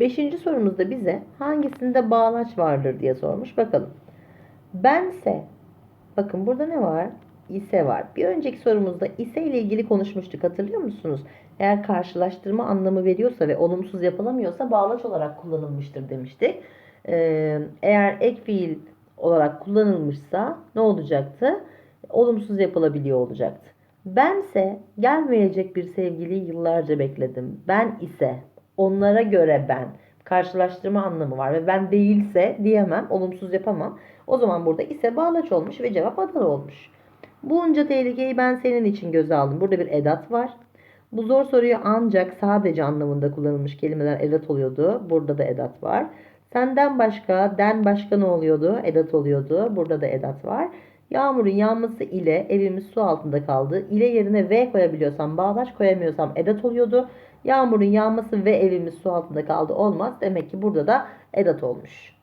Beşinci sorumuzda bize hangisinde bağlaç vardır diye sormuş. Bakalım. Bense, bakın burada ne var? İse var. Bir önceki sorumuzda ise ile ilgili konuşmuştuk hatırlıyor musunuz? Eğer karşılaştırma anlamı veriyorsa ve olumsuz yapılamıyorsa bağlaç olarak kullanılmıştır demiştik. Ee, eğer ek fiil olarak kullanılmışsa ne olacaktı? Olumsuz yapılabiliyor olacaktı. Bense gelmeyecek bir sevgiliyi yıllarca bekledim. Ben ise onlara göre ben karşılaştırma anlamı var ve ben değilse diyemem, olumsuz yapamam. O zaman burada ise bağlaç olmuş ve cevap Adana olmuş. Bunca tehlikeyi ben senin için göze aldım. Burada bir edat var. Bu zor soruyu ancak sadece anlamında kullanılmış kelimeler edat oluyordu. Burada da edat var. Senden başka, den başka ne oluyordu? Edat oluyordu. Burada da edat var. Yağmurun yağması ile evimiz su altında kaldı. İle yerine V koyabiliyorsam bağlaç koyamıyorsam edat oluyordu. Yağmurun yağması ve evimiz su altında kaldı olmaz. Demek ki burada da edat olmuş.